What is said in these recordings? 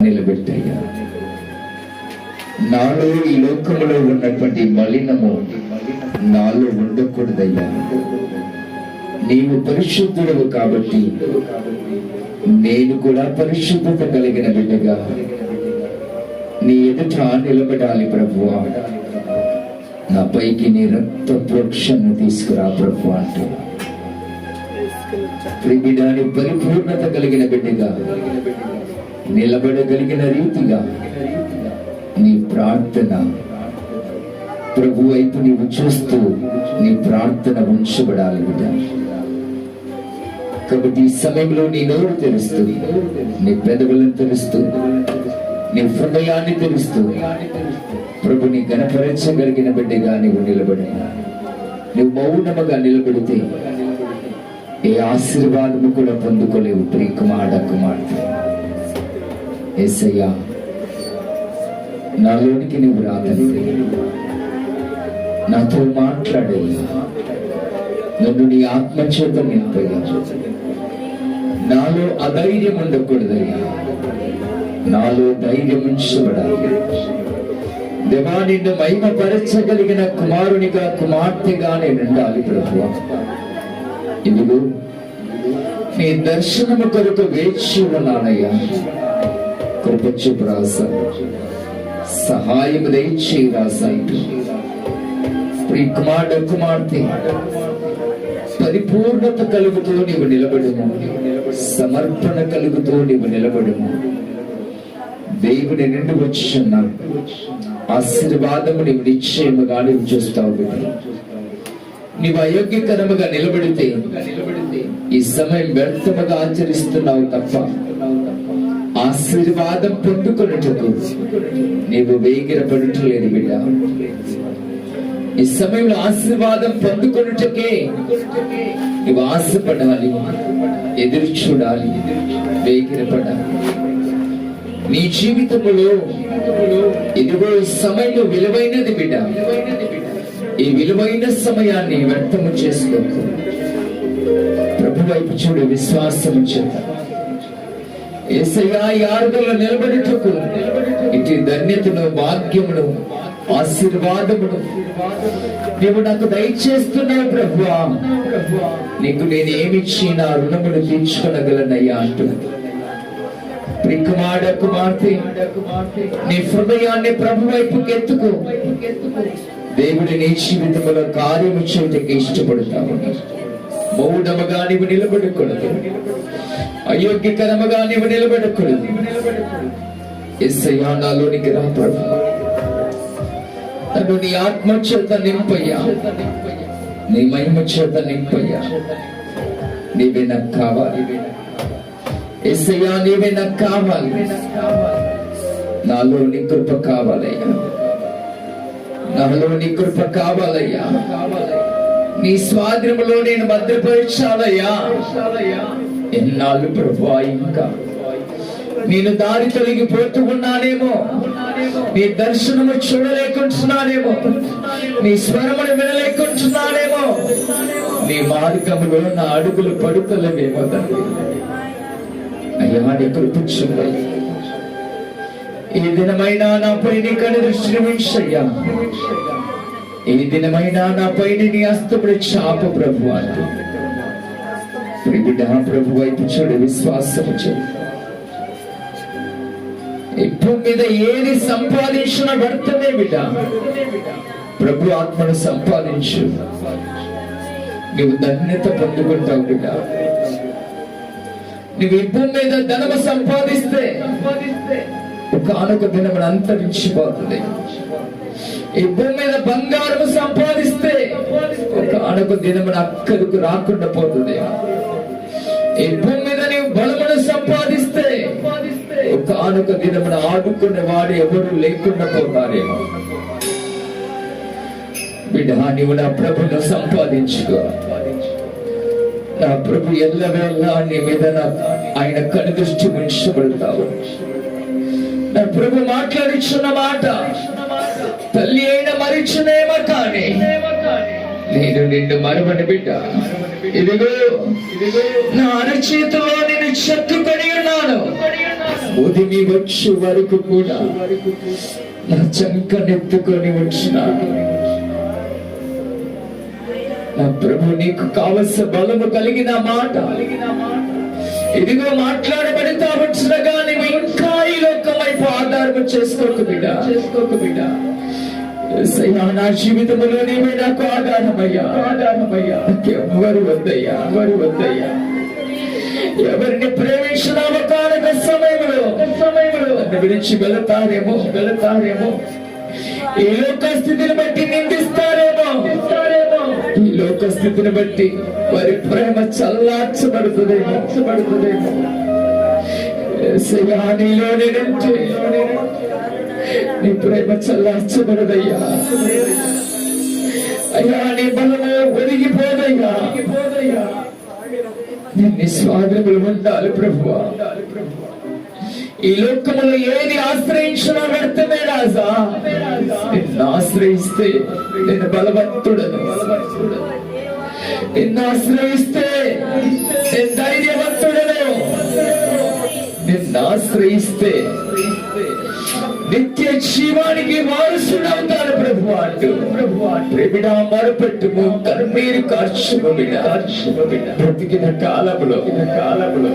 నిలబెట్టయ్యా నాలో ఈ లోకములో ఉన్నటువంటి మలినము నాలో ఉండకూడదయ్యా. నీవు పరిశుద్ధుడవు కాబట్టి నేను కూడా పరిశుద్ధత కలిగిన బిడ్డగా నీ ఎదుట నిలబడాలి ప్రభువా. నా పైకి నీ రక్త ప్రోక్షను తీసుకురా ప్రభు అంటే. పరిపూర్ణత కలిగిన బిడ్డగా నిలబడగలిగిన రీతిగా నీ ప్రార్థన ప్రభు వైపు నీవు చూస్తూ నీ ప్రార్థన ఉంచబడాలి బిడ్డ. కాబట్టి ఈ సమయంలో నీ నోరు తెరుస్తూ నీ పెదవులను తెరుస్తూ నీ హృదయాన్ని తెరుస్తూ ప్రభుని గణపరచగలిగిన బిడ్డగా నీవు నిలబడి నువ్వు మౌనముగా నిలబడితే ఏ ఆశీర్వాదము కూడా పొందుకోలేవు ప్రియ కుమార కుమార్తె. ఏసయ్యా నాలోనికి నువ్వు రాదండి నాతో మాట్లాడయ్యా. నన్ను నీ ఆత్మచేత నింపయ్యా. నాలో అధైర్యం ఉండకూడదయ్యా. నాలో ధైర్యం ఉంచబడాలి. దేవా నిన్ను మహిమపరచగలిగిన కుమారునిగా కుమార్తెగా నేను ఉండాలి ప్రభు ఇదిగో నీ దర్శనము కొరకు వేచి ఉన్నానయ్యా. కృపచ్చు ప్రాస సహాయం దయచేయి రాస ప్రియ కుమారుడు కుమార్తె పరిపూర్ణత కలుగుతూ నీవు నిలబడుము సమర్పణ కలుగుతూ నీవు నిలబడుము దేవుని నిండు వచ్చిన ఆశీర్వాదము నీవు నిశ్చయముగా నీవు చూస్తావు బిడ్డ నీవు అయోగ్యకరముగా నిలబడితే ఈ సమయం వ్యర్థముగా ఆచరిస్తున్నావు తప్ప ఆశీర్వాదం పొందుకొనుటకు నీవు వేగిరపడటలేదు బిడ్డ. ఈ సమయంలో ఆశీర్వాదం పొందుకొనుటకే నువ్వు ఆశపడాలి ఎదురు చూడాలి వేగిరపడాలి. నీ జీవితంలో ఇదిగో ఈ సమయం విలువైనది బిడ్డ. ఈ విలువైన సమయాన్ని వ్యర్థము చేసుకోకు. ప్రభు వైపు చూడు విశ్వాసము చేత. ఏసయ్యా ఈ ఆరుదల నిలబడుటకు. ఇటు ధన్యతను భాగ్యమును ఆశీర్వాదమును నీవు నాకు దయచేస్తున్నావు ప్రభువా నీకు నేను ఏమిచ్చి నా రుణమును తీర్చుకొనగలనయ్యా అంటున్నాను ప్రికుమాడ కుమార్తె నీ హృదయాన్ని ప్రభు వైపుకి ఎత్తుకో. దేవుడి నీ జీవితంలో కార్యము చేయటకి ఇష్టపడతావు. మౌనముగా నీవు నిలబడకూడదు అయోగ్యకరముగా నీవు నిలబడకూడదు ఎస్సయ్యా నాలోనికి రా ప్రభు. నన్ను నీ ఆత్మ చేత నింపయ్యా. నీ మహిమ చేత నింపయ్యా. నీవే నాకు కావాలి. ఎస్ఐయా నీవే నాకు కావాలి. నాలో నీ కృప కావాలయ్యా. నాలో నీ కృప కావాలయ్యా కావాలయ్యా. నీ స్వాధీనంలో నేను భద్రపరిచాలయ్యా ఎన్నాళ్ళు ప్రభు ఇంకా? నేను దారి తొలగి ఉన్నానేమో? నీ దర్శనము చూడలేకుంటున్నానేమో? నీ స్వరమును వినలేకుంటున్నానేమో? నీ మార్గములో నా అడుగులు పడుకోలేమేమో తండ్రి. అయ్యా నీ కృపించుంది ఈ దినమైనా నాపై నీ కను దృష్టిని ఏ దినమైనా దినమైనా నాపై నీ అస్తముడు చాప ప్రభు అంటూ బిడ్డ ప్రభు వైపు చూడు విశ్వాసము చూడు. ఇప్పుడు మీద ఏది సంపాదించిన వ్యర్థమే బిడ్డ. ప్రభు ఆత్మను సంపాదించు. నువ్వు ధన్యత పొందుకుంటావు బిడ్డ. నువ్వు ఈ మీద ధనము సంపాదిస్తే ఒక ఆనొక దినమున అంతరించిపోతుంది. ఈ భూమి మీద బంగారం సంపాదిస్తే ఒక అడుగు దినమున అక్కడికి రాకుండా పోతుంది. ఈ భూమి మీద నీవు బలమును సంపాదిస్తే ఒక ఆనొక దినమున ఆడుకునే వాడు ఎవరు లేకుండా పోతారేమో. బిడ్డ నీవు నా ప్రభును సంపాదించుకో. నా ప్రభు ఎల్లవేళ నీ మీద ఆయన కనుదృష్టి ఉంచబడతావు. నా ప్రభు మాట్లాడించున్న మాట తల్లి అయిన మరిచునేమ కానీ నేను నిన్ను మరమని బిడ్డ. ఇదిగో నా అరచేతిలో నేను చెత్తుకొని ఉన్నాను. ఉదిమి వచ్చే వరకు కూడా నా చంక నెత్తుకొని వచ్చిన నా ప్రభు నీకు కావలసిన బలము కలిగిన మాట. ఇదిగో మాట్లాడబడితా వచ్చినగా నీవు ఇంకా ఈ లోకం వైపు ఆధారం చేసుకోకు బిడ్డ. చేసుకోకు బిడ్డ. నా జీవితంలో నీవే నాకు ఆధారమయ్యా. ఆధారమయ్యా. ఎవరు వద్దయ్యా? ఎవరు వద్దయ్యా? ఎవరిని ప్రేమించిన ఒకనొక సమయంలో సమయంలో విడిచి వెళతారేమో? వెళతారేమో. ఈ లోక స్థితిని బట్టి నిందిస్తారేమో? ఈ లోక స్థితిని బట్టి వారి ప్రేమ చల్లార్చబడుతుందేమో? చబడుతుందేమో యేసయ్యా, నీలో నేనుంటే నీ ప్రేమ చల్లార్చబడదయ్యా అయ్యా నీ బలము ఒదిగిపోదయ్యా నేను నిస్వాగములు ఉండాలి ప్రభు ఈ లోకములో ఏది ఆశ్రయించినా వ్యర్థమే రాజా. నిన్ను ఆశ్రయిస్తే నేను బలవంతుడను. నిన్ను ఆశ్రయిస్తే నేను ధైర్యవంతుడను. నిన్ను ఆశ్రయిస్తే నిత్య జీవానికి వారసుడవుతాను ప్రభు అంటూ ప్రభు ప్రేమిడా మొరపెట్టుము కన్నీరు కార్చుము బిడ్డ కార్చుము బ్రతికిన కాలములో. కాలములో.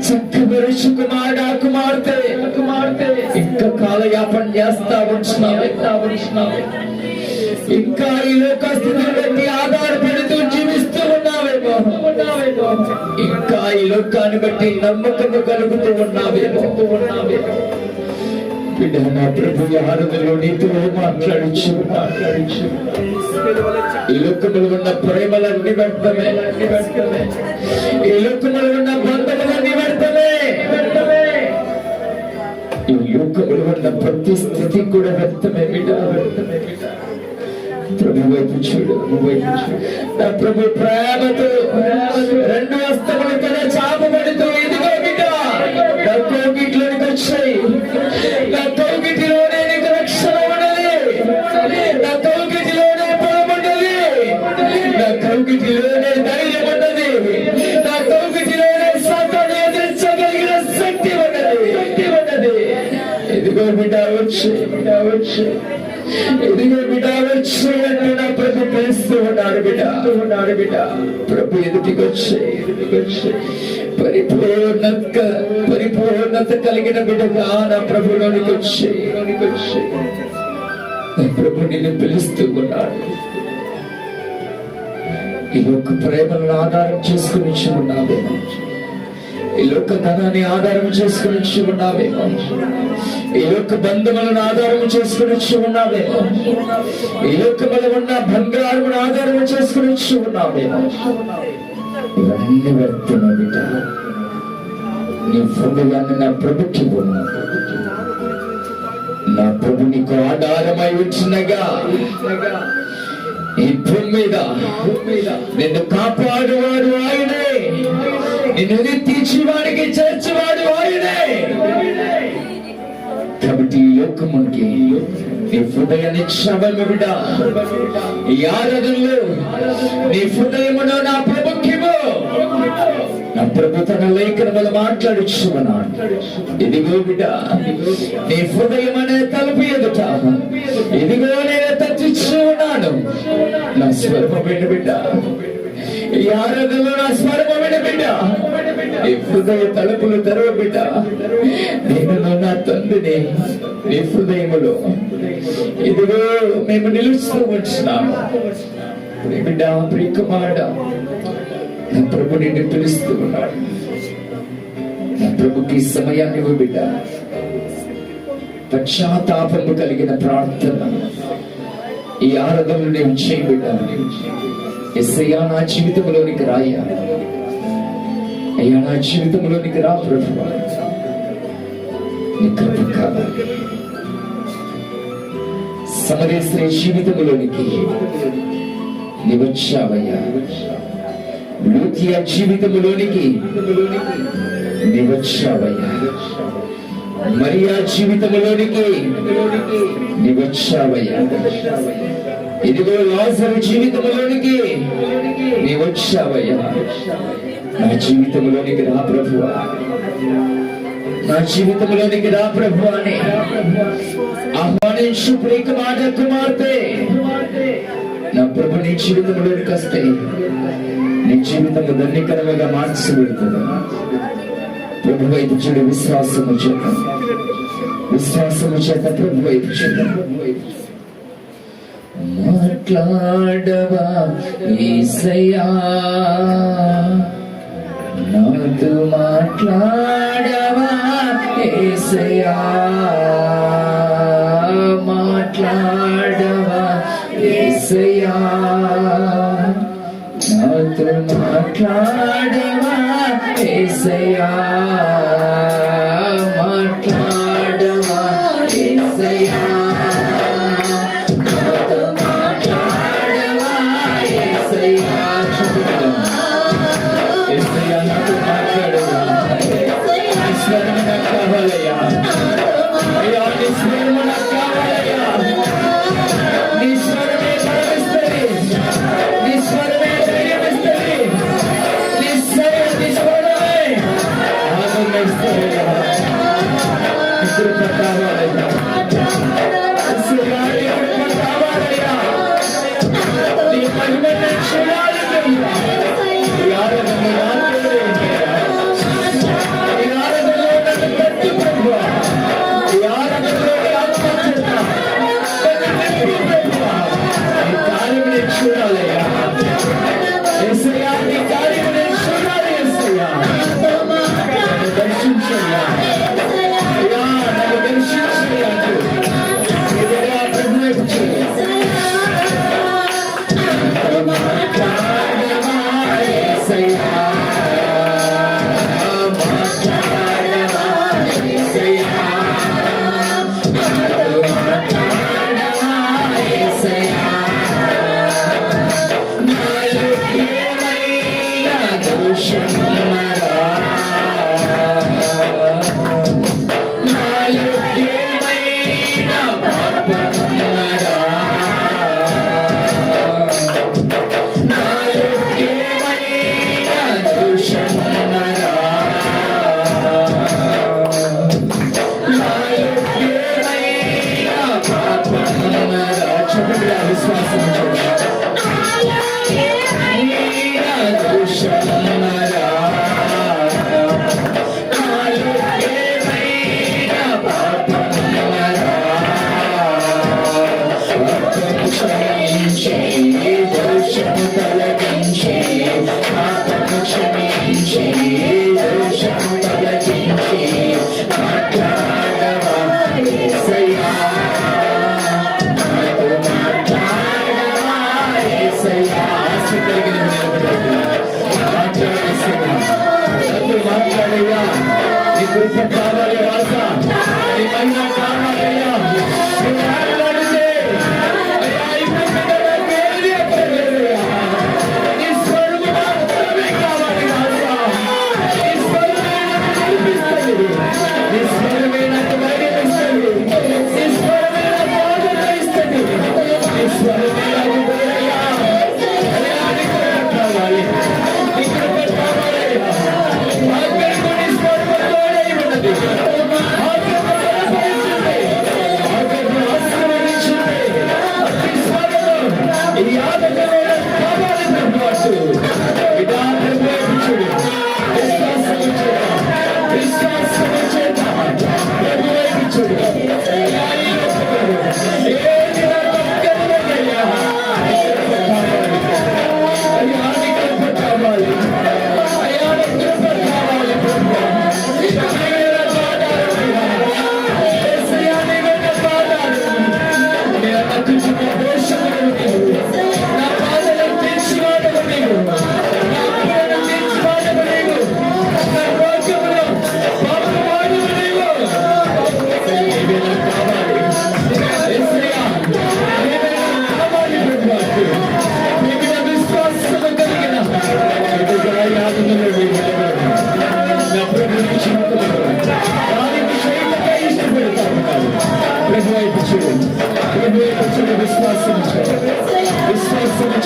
చక్కబరుచు కుమారుడా కుమార్తె. కుమార్తె. ఇంకా కాలయాపన చేస్తా ఉంటున్నావు. ఇంకా ఈ లోక స్థితిని బట్టి ఆధారపడుతూ జీవిస్తూ ఉన్నావేమో ఉన్నావేమో ఇంకా ఈ లోకాన్ని బట్టి నమ్మకము కలుగుతూ ఉన్నావేమో ఉన్నావేమో బిడ్డ నా ప్రభు ఆరుదలో నీతో మాట్లాడించు మాట్లాడించు ఈ లోకంలో ఉన్న ప్రేమలన్నీ వ్యర్థమే ఈ లోకంలో ఉన్న బంధములన్నీ వ్యర్థమే ఈ లోకంలో ఉన్న ప్రతి స్థితి కూడా వ్యర్థమే బిడ్డ వ్యర్థమే బిడ్డ ప్రభు వైపు చూడు వైపు చూడు నా ప్రభు ప్రేమతో రెండు వస్తములు కదా చాపబడుతూ ఇదిగో బిడ్డ నా కోగిట్లోనికి వచ్చాయి వచ్చి ఇదిగో బిడ్డ వచ్చి అంటే నా ప్రభు పిలుస్తూ ఉన్నాడు బిడ్డ. ఉన్నాడు బిడ్డ. ప్రభు ఎదుటికి వచ్చి ఎదుటికి వచ్చి. పరిపూర్ణత పరిపూర్ణత కలిగిన బిడ్డగా నా ప్రభులోనికి వచ్చి. వచ్చి. ప్రభు నిన్ను పిలుస్తూ ఉన్నాడు. ఈ యొక్క ప్రేమలను ఆధారం చేసుకుని ఉన్నావేమో ఈ లోక ధనాన్ని ఆధారం చేసుకుని ఇచ్చి ఉన్నావేమో ఈ యొక్క బంధువులను ఆధారం చేసుకుని ఇచ్చి ఉన్నావేమో ఈ లోకములో ఉన్న బంగారమును ఆధారం చేసుకుని ఇచ్చి ఉన్నావేమో ఇవన్నీ బిడ్డ నీ హృదయాన్ని నా ప్రభుకి ఉన్నా నా ప్రభు నీకు ఆధారమై ఉంచినగా ఈ భూమి మీద నిన్ను కాపాడువాడు ఆయనే. నిన్ను తీర్చివాడికి చేర్చువాడు ఆయనే కాబట్టి ఈ లోకమునికి నీ హృదయ నిక్షేపము బిడ్డ ఈ ఆరాధనలో నీ హృదయమును నా ప్రభుత్వము. నా ప్రభు తన లేఖనములు మాట్లాడుచున్నాడు. ఇదిగో బిడ్డ నీ హృదయం అనే తలుపు ఎదుట. ఇదిగో నేను తచ్చిచ్చు ఉన్నాను నా స్వరము బిడ్డ ఈ ఆరాధనలో నా స్వరము విను బిడ్డ. నీ హృదయ తలుపులు తెరవ బిడ్డ. నేను నా తండ్రిని నీ హృదయములో ఇదిగో మేము నిలుస్తూ వచ్చినాము ప్రియ బిడ్డ ప్రియ కుమారుడ నా ప్రభు నిన్ను పిలుస్తూ ఉన్నాడు. నా ప్రభుకి సమయాన్ని ఇవ్వు బిడ్డ. పశ్చాత్తాపము కలిగిన ప్రార్థన. ఈ ఆరాధనలు నేను చేయి బిడ్డ. ఎస్ఐయా నా జీవితంలోనికి రాయ్యా అయ్యా. నా జీవితంలోనికి రా ప్రభు. కృప కావాలి. సమరేశ్వరి జీవితంలోనికి నీ వచ్చావయ్యా. లూతియా జీవితంలోనికి నీ వచ్చావయ్యా. మరియా జీవితంలోనికి నీ వచ్చావయ్యా. ఇదిగో లాజరు జీవితంలోనికి నీ వచ్చావయ్యా. నా జీవితంలోనికి రా ప్రభు నా జీవితంలోనికి రా ప్రభు అని ఆహ్వానించు ప్రియ మాట కుమార్తె. నా ప్రభు నీ జీవితంలోనికి వస్తే నీ జీవితం ధన్యకరముగా మార్చి పెడుతుంది ప్రభు వైపు చూడు విశ్వాసము చేత. విశ్వాసము చేత ప్రభు వైపు చూడు. మాట్లాడవా ఈసయా నాతో మాట్లాడవా ఏసయా మాట్లాడవా ఏసయా నాతో మాట్లాడవా ఏసయా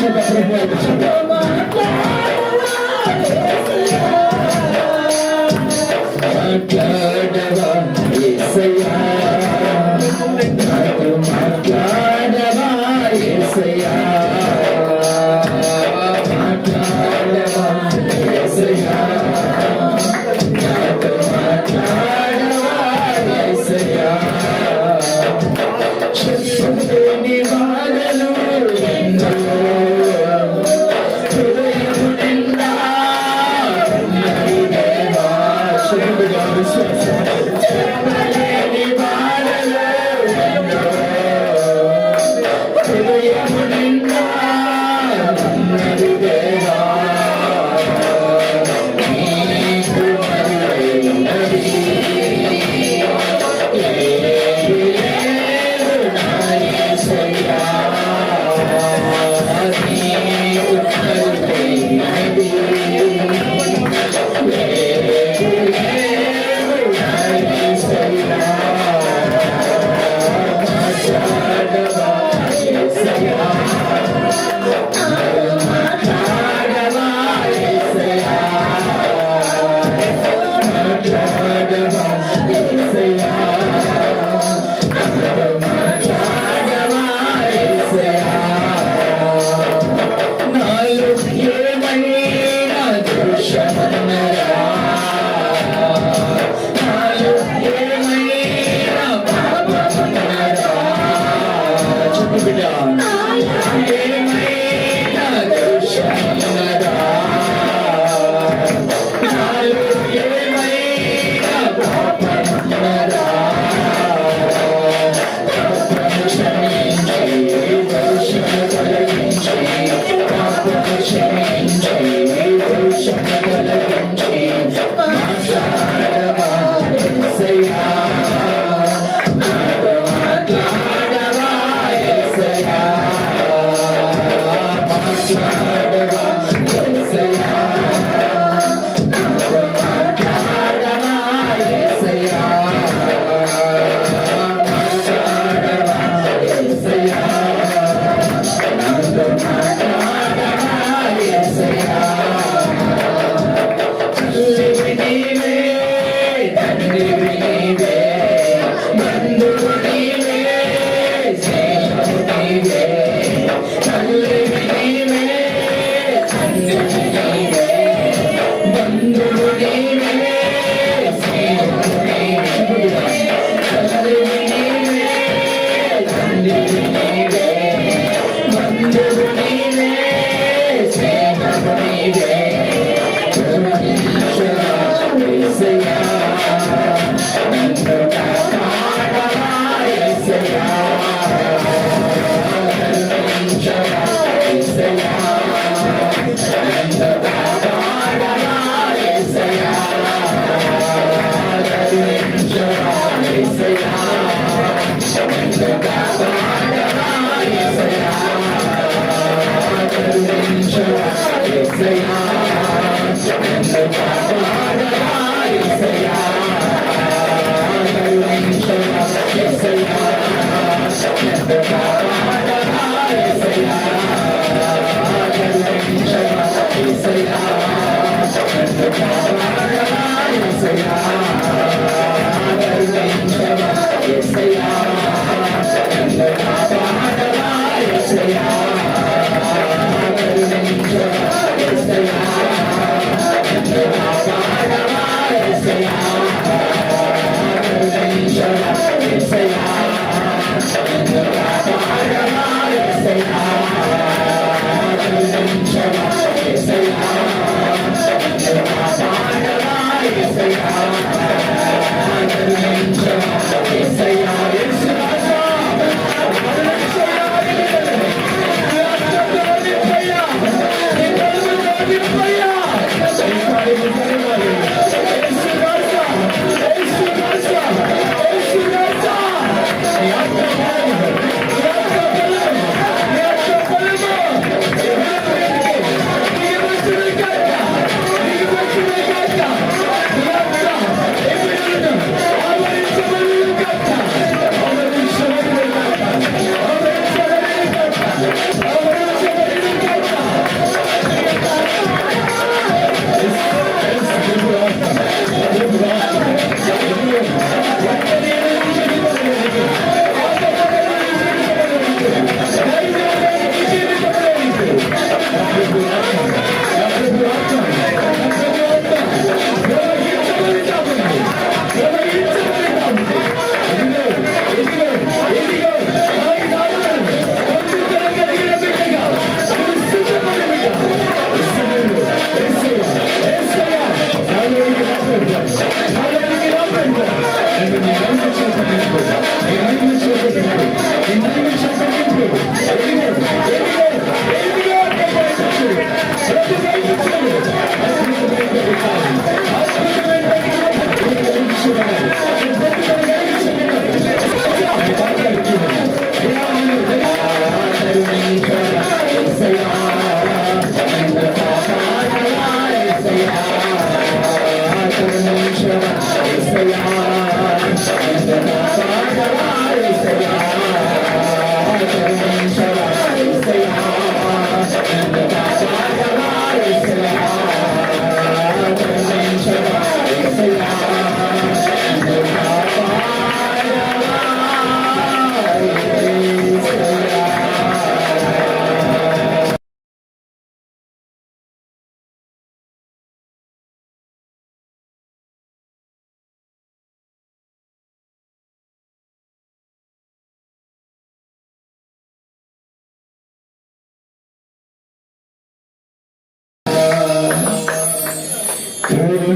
Chupa, chupa, chupa. బిడ్డ. ప్రభువా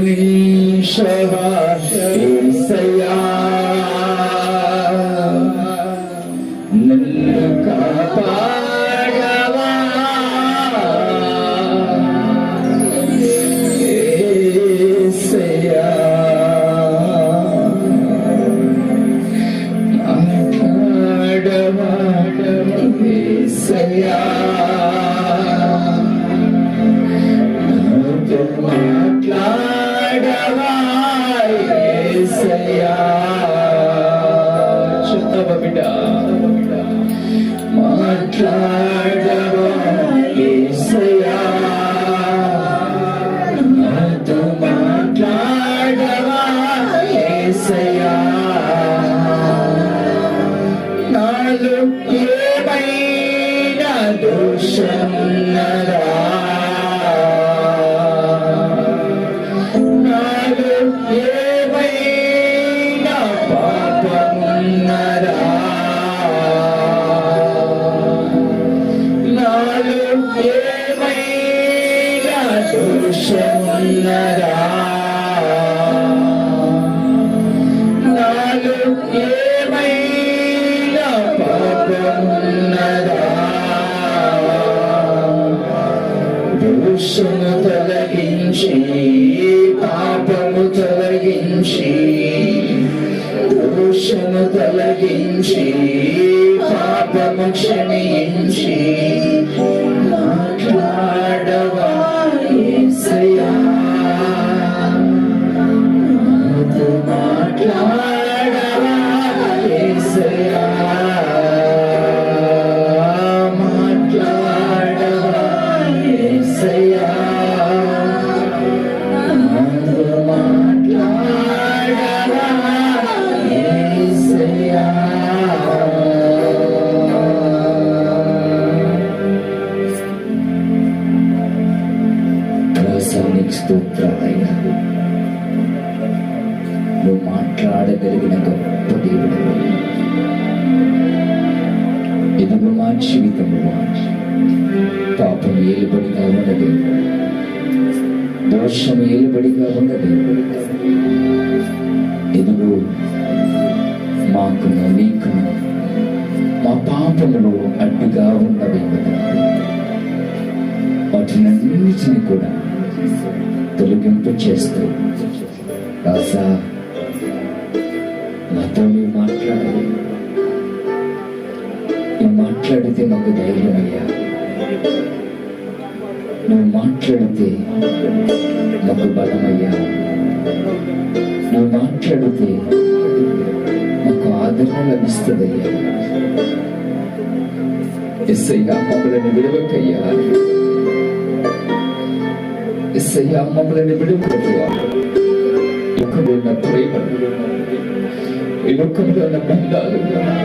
కరుణించవా యేసయ్యా నన్ను కాపాడవా. యేసయ్యా మాట్లాడవా యేసయ్యా దోషము తొలగించి పాపము తొలగించి దోష దోషము తొలగించి పాపము క్షమించి. మాట్లాడగలిగిన గొప్ప దేవుడు ఇదిగో మా జీవితము. పాపం ఏలుబడిగా ఉన్నది దోషం ఏలుబడిగా ఉన్నది ఇదిగో మాకును నీకును మా పాపములు అడ్డుగా ఉన్నవి వాటినన్నిటిని కూడా తొలగింపు చేస్తూ రాసా మాట్లాడితే మాకు ధైర్యం అయ్యా నువ్వు మాట్లాడితే మాకు బలమయ్యా నువ్వు మాట్లాడితే మాకు ఆదరణ లభిస్తుందయ్యా ఎస్ఐయా మమ్మల్ని విడవకయ్యా ఎస్ఐయా మమ్మల్ని విడవకయ్యా లోకంలో ఉన్న ప్రేమలు ఈ లోకంలో ఉన్న బంధాలు ఈ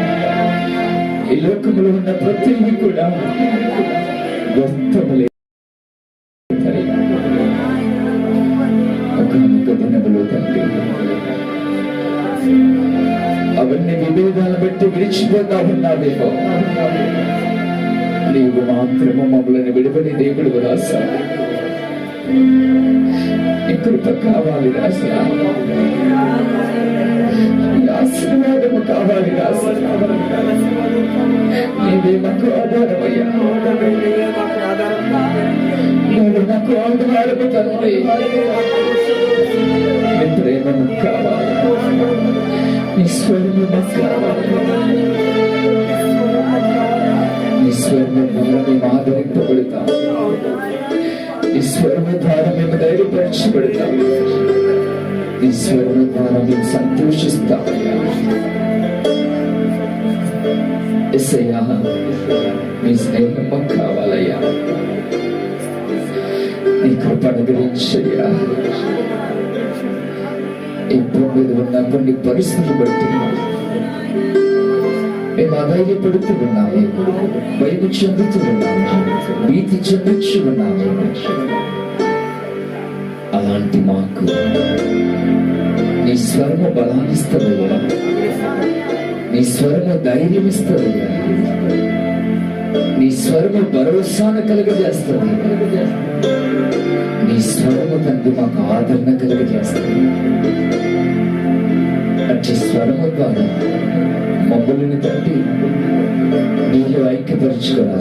లోకంలో ఉన్న ప్రతి కూడా వ్యర్థములే. ఒకనొక దినములో తండ్రి. అవన్నీ విభేదాలు బట్టి విడిచిపోతా ఉన్నావేమో నీవు మాత్రము మమ్మల్ని విడిపడి దేవుడు రాశావు. నీ కృప కావాలి రాసా నీ ఆశీర్వాదము కావాలి రాసా నీవే మాకు ఆధారమయ్యా నువ్వు నాకు ఆధారము తండ్రి నీ ప్రేమను కావాలి నీ స్వరము మాకు కావాలి నీ స్వరము ద్వారా మేము ఈ నీ స్వరము ద్వారా మేము ధైర్యపరచబడతాం ఈ స్వరము ద్వారా మేము సంతోషిస్తాం. ఎస్ఐయా మీ స్నేహం కావాలయ్యా. నీ కృప గురించయ్యా ఈ మీద ఉన్న కొన్ని పరిస్థితులు బట్టి మేము అధైర్యపడుతూ ఉన్నాము భయం చెందుతూ ఉన్నాము భీతి చెందుతూ ఉన్నాము అలాంటి మాకు నీ స్వరము బలాన్నిస్తుందయ్యా. నీ స్వరము ధైర్యం ఇస్తుందయ్యా నీ స్వరము భరోసాను కలుగజేస్తుంది నీ స్వరము తండ్రి మాకు ఆదరణ కలుగజేస్తుంది అట్టి స్వరము ద్వారా మమ్మల్ని తప్పి నీలో ఐక్యపరచుకోరా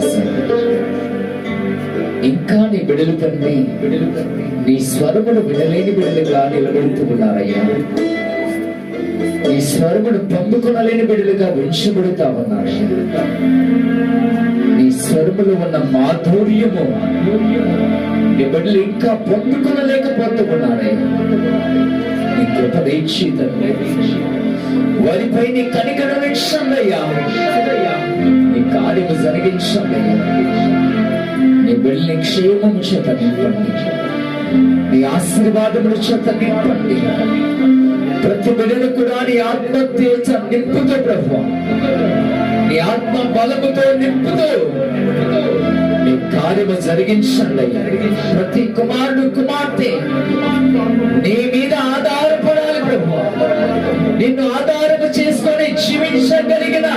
ఇంకా నీ బిడలు తండ్రి నీ స్వరమును వినలేని బిడలుగా నిలబెడుతున్నారయ్యా నీ స్వరమును పొందుకొనలేని బిడలుగా ఉంచబడుతా ఉన్నారు నీ స్వరములో ఉన్న మాధుర్యము నీ బిడ్డలు ఇంకా పొందుకొనలేకపోతూ ఉన్నారే నీ కృప దయచి తండ్రి వారిపై నీ కనికర అయ్యా నీ కార్యము జరిగించండియ్యా నీ బిడ్డని క్షేమము చేత నింపండి. నీ ఆశీర్వాదముల చేత నింపండి. ప్రతి బిడ్డను కూడా నీ ఆత్మ తేచ నింపుతో ప్రభు. నీ ఆత్మ బలముతో నింపుతో. మీ కార్యము జరిగించండి. ప్రతి కుమారుడు కుమార్తె నీ మీద ఆధారపడాలి ప్రభు. నిన్ను ఆధారము చేసుకొని జీవించగలిగిన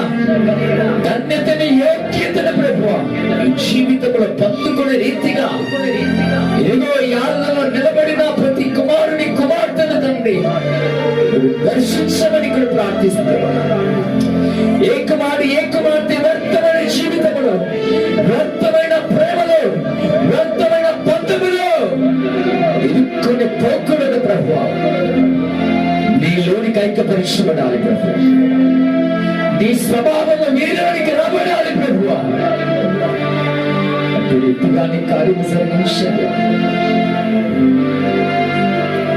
ధన్యతని యోగ్యతను ప్రభు. జీవితంలో పందుకునే రీతిగా ఏదో యాళ్ళలో నిలబడిన ప్రతి కుమారుని కుమార్తెను తండ్రి దర్శించమని ఇక్కడ ప్రార్థిస్తున్నాను. ఏ కుమారుడు ఏ కుమార్తె వ్యర్థమైన జీవితం కొన్ని పోకూడదు ప్రభు నీలోనికి ఐక్యపరచబడాలి ప్రభు. నీ స్వభావము మీలోనికి రాబడాలి ప్రభు రీతిగా నీ కార్యము జరిగించండి.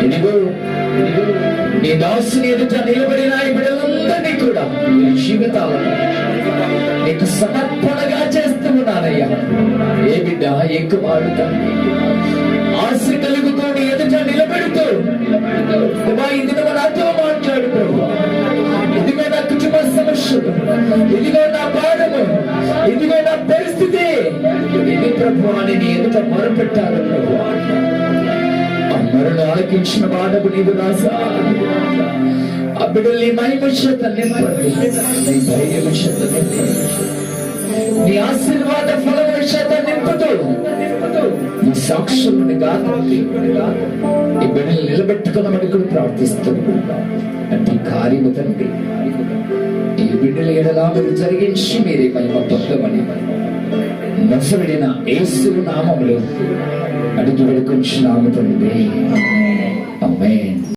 ఇదిగో నీ దాసుని ఎదుట నిలబడిన బిడ్డలందరినీ కూడా నీ జీవితాలను నీకు సమర్పణగా చేస్తూ ఉన్నానయ్యా. ఏ బిడ్డ ఎక్కువ కుమారుడు? ఆశ ప్రభా ఈ నాతో మాట్లాడు ప్రభు. ఇదిగో నా కుటుంబ సమస్యలు ఇదిగో నా బాధము ఇదిగో నా పరిస్థితి. ఇది ప్రభు అని నీ ఎదుట ప్రభు? మరణ ఆలకించిన బాధకు నీవు రాసా ఆ బిడ్డల్ని మహిమ చేత నీ ధైర్యం చేత నీ ఆశీర్వాద ఫలం చేత నింపుతూ. నీ సాక్షులను గానండి ఈ బిడ్డలు నిలబెట్టుకున్నామని కూడా ప్రార్థిస్తూ అంటే కార్యము తండ్రి ఈ బిడ్డల ఎడలా మీరు జరిగించి మీరే మహిమ పొందమని నసరుడిన యేసు నామములో అడిగి వేడుకొంచున్నాము తండ్రి. ఆమేన్